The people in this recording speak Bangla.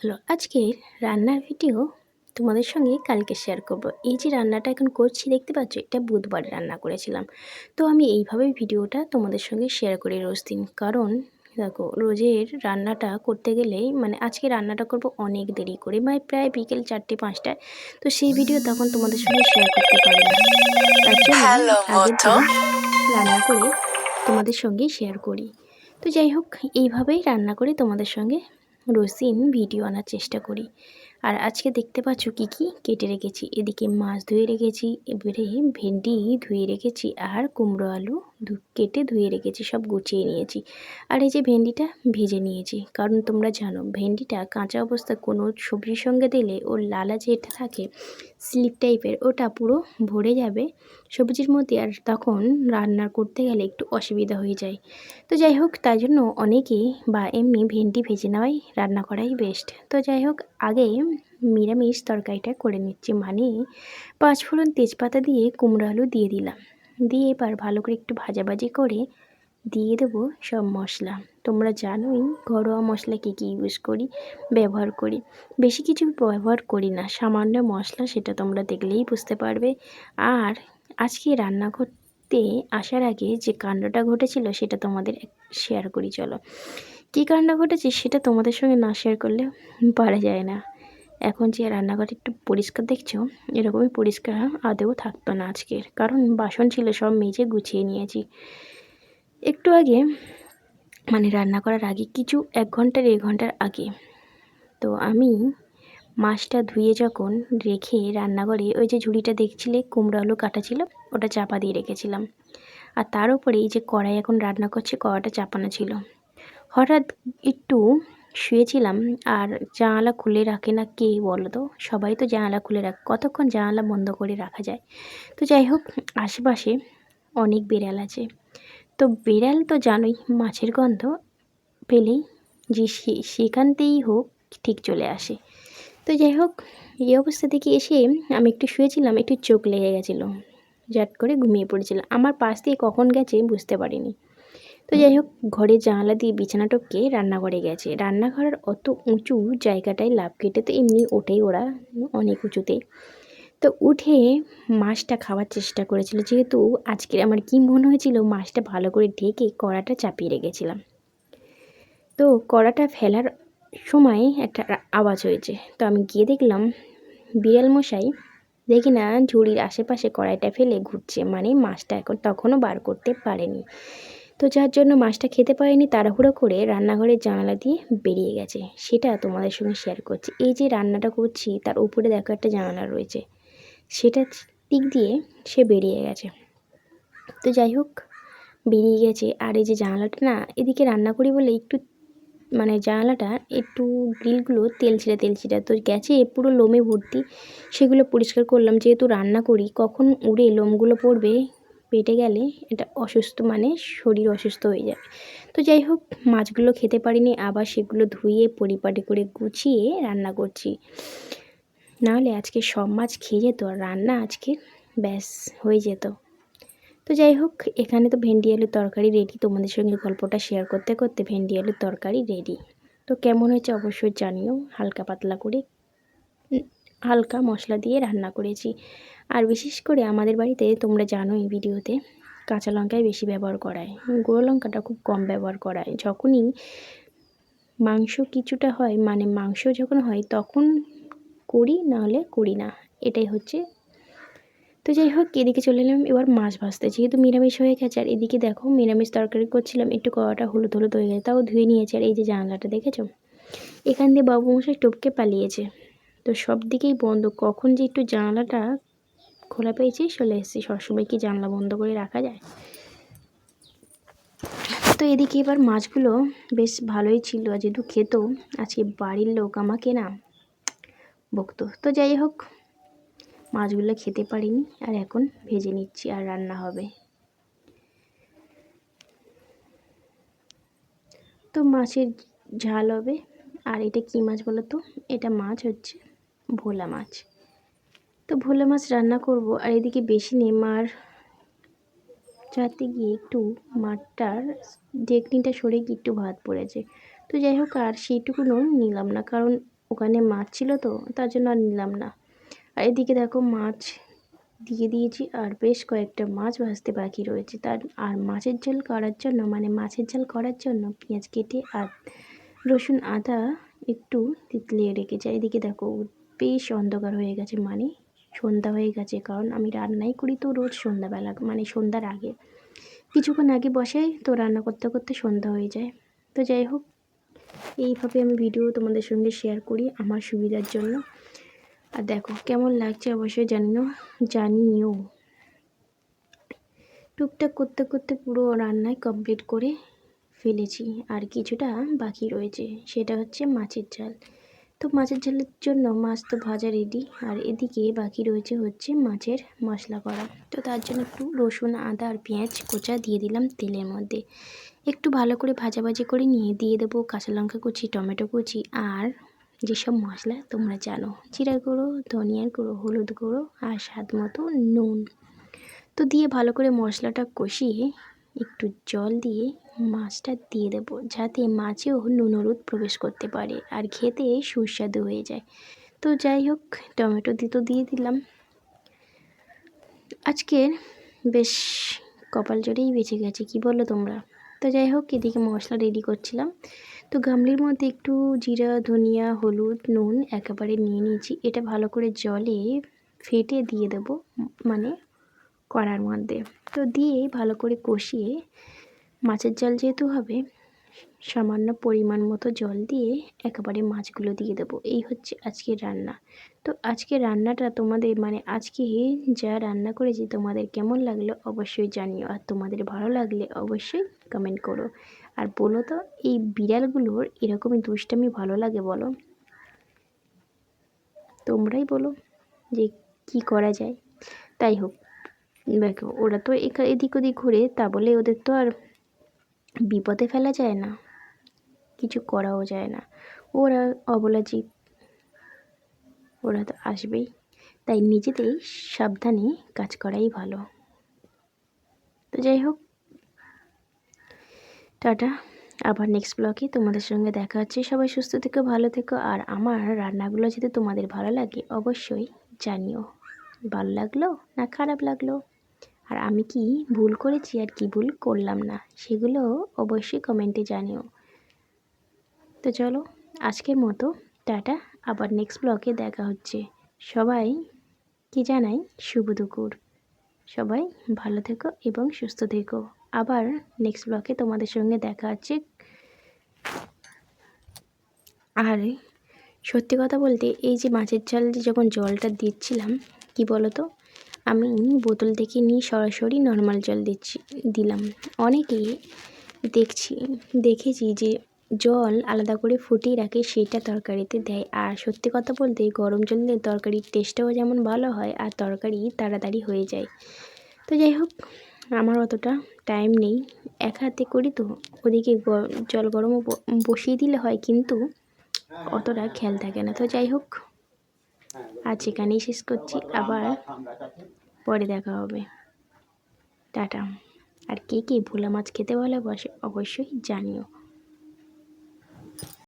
হলো আজকের রান্নার ভিডিও তোমাদের সঙ্গে কালকে শেয়ার করব। এই যে রান্নাটা এখন করছি দেখতে পাচ্ছ এটা বুধবার রান্না করেছিলাম। তো আমি এইভাবেই ভিডিওটা তোমাদের সঙ্গে শেয়ার করি রোজ দিন। কারণ দেখো রোজের রান্নাটা করতে গেলেই মানে আজকে রান্নাটা করব অনেক দেরি করে মানে প্রায় বিকেল চারটে পাঁচটায়। তো সেই ভিডিও তখন তোমাদের সঙ্গে শেয়ার করতে পারি না। তার জন্য আগের রান্না করে তোমাদের সঙ্গে শেয়ার করি। তো যাই হোক এইভাবেই রান্না করে তোমাদের সঙ্গে রোজ দিন ভিডিও আনার চেষ্টা করি। আর আজকে দেখতে পাচ্ছ কি কি? কেটে রেখেছি। এদিকে মাছ ধুয়ে রেখেছি, এবারে ভেন্ডি ধুয়ে রেখেছি আর কুমড়ো আলু কেটে ধুয়ে রেখেছি, সব গুছিয়ে নিয়েছি। আর এই যে ভেন্ডিটা ভেজে নিয়েছি। কারণ তোমরা জানো, ভেন্ডিটা কাঁচা অবস্থা কোনো সবজির সঙ্গে দিলে ওর লালা যেটা থাকে, স্লিপ টাইপের, ওটা পুরো ভরে যাবে সবজির মধ্যে। আর তখন রান্না করতে গেলে একটু অসুবিধা হয়ে যায়। তো যাই হোক, তাই জন্য অনেকেই বা এমনি ভেন্ডি ভেজে নেওয়াই রান্না করাই বেস্ট তো যাই হোক, আগে নিরামিষ তরকারিটা করে নিচ্ছি। মানে পাঁচফোড়ন তেজপাতা দিয়ে কুমড়ো আলু দিয়ে দিলাম। দিয়ে এবার ভালো করে একটু ভাজাভাজি করে দিয়ে দেবো সব মশলা। তোমরা জানোই ঘরোয়া মশলা কী কী ইউজ করি, ব্যবহার করি। বেশি কিছু ব্যবহার করি না, সামান্য মশলা সেটা তোমরা দেখলেই বুঝতে পারবে। আর আজকে রান্না করতে আসার আগে যে কাণ্ডটা ঘটেছিল সেটা তোমাদের শেয়ার করি, চলো। কী কাণ্ড ঘটেছে সেটা তোমাদের সঙ্গে না শেয়ার করলে পারা যায় না। এখন যে রান্নাঘর একটু পরিষ্কার দেখছ, এরকমই পরিষ্কার আদেও থাকতো না আজকের। কারণ বাসন ছিল, সব মেজে গুছিয়ে নিয়েছি। একটু আগে মানে রান্না করার আগে, কিছু এক ঘণ্টা দেড় ঘণ্টার আগে, তো আমি মাছটা ধুয়ে যখন রেখে রান্নাঘরে ওই যে ঝুড়িটা দেখছিলে, কুমড়ো আলু কাটা ছিল, ওটা চাপা দিয়ে রেখেছিলাম। আর তার উপরে এই যে কড়াই এখন রান্না করছে, কড়াটা চাপানো ছিল। হঠাৎ একটু শুয়েছিলাম। আর জানালা খুলে রাখে না কে বলো তো সবাই তো জানালা খুলে রাখে, কতক্ষণ জানালা বন্ধ করে রাখা যায়? তো যাই হোক, আশেপাশে অনেক বিড়াল আছে। তো বিড়াল তো জানোই, মাছের গন্ধ পেলেই যে সেখানতেই হোক ঠিক চলে আসে। তো যাই হোক, এই অবস্থা থেকে এসে আমি একটু শুয়েছিলাম, একটু চোখ লেগে গেছিল। জাট করে ঘুমিয়ে পড়েছিলাম। আমার পাশ দিয়ে কখন গেছে বুঝতে পারিনি। তো যাই হোক, ঘরে জানলা দিয়ে বিছানা টপকে রান্নাঘরে গেছে। রান্নাঘরের অত উঁচু জায়গাটায় লাভ কেটে তো এমনি ওঠেই ওরা অনেক উঁচুতে। তো উঠে মাছটা খাওয়ার চেষ্টা করেছিল। যেহেতু আজকের আমার কি মনে হয়েছিল, মাছটা ভালো করে ঢেকে কড়াটা চাপিয়ে রেখেছিলাম। তো কড়াটা ফেলার সময় একটা আওয়াজ হয়েছে। তো আমি গিয়ে দেখলাম বিড়াল মশাই, দেখি না ঝুড়ির আশেপাশে কড়াইটা ফেলে ঘুরছে। মানে মাছটা এখন তখনও বার করতে পারেনি। তো যার জন্য মাছটা খেতে পারেনি, তাড়াহুড়ো করে রান্নাঘরের জানালা দিয়ে বেরিয়ে গেছে। সেটা তোমাদের সঙ্গে শেয়ার করছি। এই যে রান্নাটা করছি, তার উপরে দেখো একটা জানালা রয়েছে। সেটা দিক দিয়ে সে বেরিয়ে গেছে। তো যাই হোক, বেরিয়ে গেছে। আর এই যে জানালাটা না, এদিকে রান্না করি বলে একটু মানে জানালাটা একটু গ্রিলগুলো তেল ছিঁড়া তেল ছিঁড়া তো গেছে, পুরো লোমে ভর্তি। সেগুলো পরিষ্কার করলাম। যেহেতু রান্না করি, কখন উড়ে লোমগুলো পড়বে পেটে গেলে এটা অসুস্থ মানে শরীর অসুস্থ হয়ে যাবে। তো যাই হোক, মাছগুলো খেতে পারিনি, আবার সেগুলো ধুয়ে পরিপাটি করে গুছিয়ে রান্না করছি। নাহলে আজকে সব মাছ খেয়ে যেত আর রান্না আজকে ব্যাস হয়ে যেত। তো যাই হোক, এখানে তো ভেন্ডি আলুর তরকারি রেডি তোমাদের সঙ্গে গল্পটা শেয়ার করতে করতে ভেন্ডি আলুর তরকারি রেডি তো কেমন হয়েছে অবশ্যই জানিও, হালকা পাতলা করে হালকা মশলা দিয়ে রান্না করেছি। আর বিশেষ করে আমাদের বাড়িতে তোমরা জানো এই ভিডিওতে, কাঁচা লঙ্কাই বেশি ব্যবহার করায়। গুঁড়ো লঙ্কাটা খুব কম ব্যবহার করায়। যখনই মাংস কিছুটা হয় মানে মাংস যখন হয়, তখন করি, নাহলে করি না। এটাই হচ্ছে। তো যাই হোক, এদিকে চলে এলাম। এবার মাছ ভাজতে। যেহেতু নিরামিষ হয়ে গেছে, আর এদিকে দেখো, নিরামিষ তরকারি করছিলাম। একটু কড়াটা হলুদ হলুদ হয়ে গেছে, তাও ধুয়ে নিয়েছে। আর এই যে জানলাটা, দেখেছ? এখান দিয়ে বাবু মশাই টপকে পালিয়েছে। তো সব দিকেই বন্ধ। কখন যে একটু জানলাটা খোলা পেয়েছি, চলে এসেছি। সবসময় কি জানলা বন্ধ করে রাখা যায়? তো এদিকে এবার মাছগুলো বেশ ভালোই ছিল, আর যেহেতু খেত, আজকে বাড়ির লোক আমাকে না বকতো। তো যাই হোক, মাছগুলো খেতে পারিনি, আর এখন ভেজে নিচ্ছি, আর রান্না হবে। তো মাছের ঝাল হবে। আর এটা কী মাছ বলো তো এটা মাছ হচ্ছে ভোলা মাছ। তো ভোলা মাছ রান্না করব আর এদিকে বেশি নেই। মার যাতে গিয়ে একটু মাঠটার ডেকনিটা সরে গিয়ে একটু ভাত পড়েছে। তো যাই হোক, আর সেইটুকুনও নিলাম না, কারণ ওখানে মাছ ছিল তো, তার জন্য আর নিলাম না। আর এদিকে দেখো মাছ দিয়ে দিয়েছি, আর বেশ কয়েকটা মাছ ভাজতে বাকি রয়েছে। তার, আর মাছের ঝোল করার জন্য মানে মাছের ঝাল করার জন্য পেঁয়াজ কেটে আর রসুন আদা একটু তিতলিয়ে রেখেছি। এদিকে দেখো বেশ অন্ধকার হয়ে গেছে মানে। সন্ধ্যা হয়ে গেছে কারণ আমি রান্নাই করি তো রোজ সন্ধ্যাবেলা মানে সন্ধ্যার আগে। কিছুক্ষণ আগে বসাই তো রান্না করতে করতে সন্ধ্যা হয়ে যায়। তো যাই হোক, এইভাবে আমি ভিডিও তোমাদের সঙ্গে শেয়ার করি আমার সুবিধার জন্য। আর দেখো কেমন লাগছে অবশ্যই জানিও জানিও। টুকটাক করতে করতে পুরো রান্নায় কমপ্লিট করে ফেলেছি। আর কিছুটা বাকি রয়েছে, সেটা হচ্ছে মাছের ঝাল। তো মাছের ঝালের জন্য মাছ তো ভাজা রেডি আর এদিকে বাকি রয়েছে হচ্ছে মাছের মশলা করা। তো তার জন্য একটু রসুন, আদা আর পেঁয়াজ কোচা দিয়ে দিলাম তেলের মধ্যে। একটু ভালো করে ভাজাভাজি করে নিয়ে দিয়ে দেবো কাঁচা লঙ্কা কুচি, টমেটো কুচি, আর যেসব মশলা তোমরা জানো, জিরা গুঁড়ো, ধনিয়ার গুঁড়ো, হলুদ গুঁড়ো, আর স্বাদ মতো নুন। তো দিয়ে ভালো করে মশলাটা কষিয়ে একটু জল দিয়ে মাছটা দিয়ে দেবো, যাতে মাছেও নুন প্রবেশ করতে পারে আর খেতে সুস্বাদু হয়ে যায়। তো যাই হোক, টমেটো তো দিয়ে দিলাম। আজকে বেশ কপাল জোরেই বেঁচে গেছে, কি বলো তোমরা? তো যাই হোক, এদিকে মশলা রেডি করছিলাম। তো গামলির মধ্যে একটু জিরা, ধনিয়া, হলুদ, নুন একেবারে নিয়ে নিয়েছি। এটা ভালো করে জলে ফেটে দিয়ে দেব মানে কড়ার মধ্যে। তো দিয়ে ভালো করে কষিয়ে মাছের জল যেহেতু হবে, সামান্য পরিমাণ মতো জল দিয়ে একেবারে মাছগুলো দিয়ে দেবো। এই হচ্ছে আজকের রান্না। তো আজকে রান্নাটা তোমাদের মানে আজকে যা রান্না করেছি তোমাদের কেমন লাগল অবশ্যই জানিও। আর তোমাদের ভালো লাগলে অবশ্যই কমেন্ট করো। আর বলো তো, এই বিড়ালগুলোর এরকমই দুষ্টামি ভালো লাগে বলো? তোমরাই বলো যে কি করা যায়। তাই হোক দেখো, ওরা তো এদিক ওদিক ঘুরে, তা বলে ওদের তো আর বিপদে ফেলা যায় না। কিছু করাও যায় না। ওরা অবলা ওরা তো আসবেই। তাই নিজেদের সাবধানে কাজ করাই ভালো। তো যাই হোক। টাটা। আবার নেক্সট ব্লগে তোমাদের সঙ্গে দেখা হচ্ছে। সবাই সুস্থ থেকো, ভালো থেকো। আর আমার রান্নাগুলো যদি তোমাদের ভালো লাগে, অবশ্যই জানিও। ভালো লাগল না খারাপ লাগল? আর আমি কি ভুল করেছি আর কি ভুল করলাম না? সেগুলো অবশ্যই কমেন্টে জানিও। তো চলো, আজকের মতো, টাটা, আবার নেক্সট ব্লগে দেখা হচ্ছে। সবাই কি জানাই? শুভ দুপুর। সবাই ভালো থেকো এবং সুস্থ থেকো। আবার নেক্সট ব্লকে তোমাদের সঙ্গে দেখা হচ্ছে। আর সত্যি কথা বলতে, এই যে মাছের ঝাল যখন জলটা দিচ্ছিলাম, কি বলো তো আমি বোতল থেকে নিয়ে সরাসরি নর্মাল জল দিচ্ছি, দিলাম। অনেকেই দেখছি, দেখেছি যে জল আলাদা করে ফুটিয়ে রাখে, সেটা তরকারিতে দেয়। আর সত্যি কথা বলতে গরম জল দিয়ে তরকারির টেস্টটাও যেমন ভালো হয়, আর তরকারি তাড়াতাড়ি হয়ে যায়। তো যাই হোক, আমার অতটা টাইম নেই। এক হাতে করি তো, ওদিকে জল গরমও বসিয়ে দিলে হয়, কিন্তু অতটা খেয়াল থাকে না। তো যাই হোক, আজ এখানেই শেষ করছি। আবার পরে দেখা হবে। টাটা। আর কে কে ভোলা মাছ খেতে ভালোবাসে অবশ্যই জানিও।